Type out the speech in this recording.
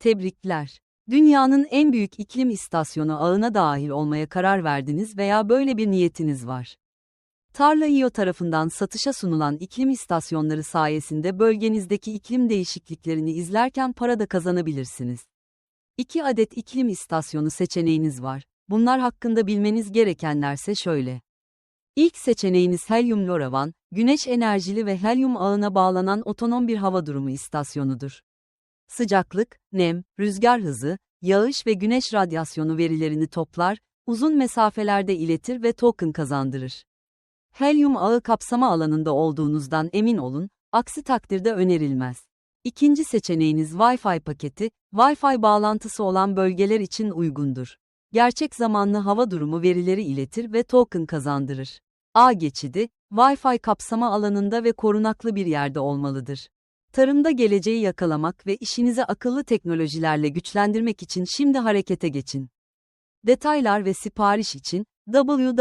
Tebrikler. Dünyanın en büyük iklim istasyonu ağına dahil olmaya karar verdiniz veya böyle bir niyetiniz var. Tarla.io tarafından satışa sunulan iklim istasyonları sayesinde bölgenizdeki iklim değişikliklerini izlerken para da kazanabilirsiniz. 2 adet iklim istasyonu seçeneğiniz var. Bunlar hakkında bilmeniz gerekenlerse şöyle. İlk seçeneğiniz Helium LoRaWAN, güneş enerjili ve helyum ağına bağlanan otonom bir hava durumu istasyonudur. Sıcaklık, nem, rüzgar hızı, yağış ve güneş radyasyonu verilerini toplar, uzun mesafelerde iletir ve token kazandırır. Helyum ağı kapsama alanında olduğunuzdan emin olun, aksi takdirde önerilmez. İkinci seçeneğiniz Wi-Fi paketi, Wi-Fi bağlantısı olan bölgeler için uygundur. Gerçek zamanlı hava durumu verileri iletir ve token kazandırır. A geçidi, Wi-Fi kapsama alanında ve korunaklı bir yerde olmalıdır. Tarımda geleceği yakalamak ve işinizi akıllı teknolojilerle güçlendirmek için şimdi harekete geçin. Detaylar ve sipariş için www.tarla.io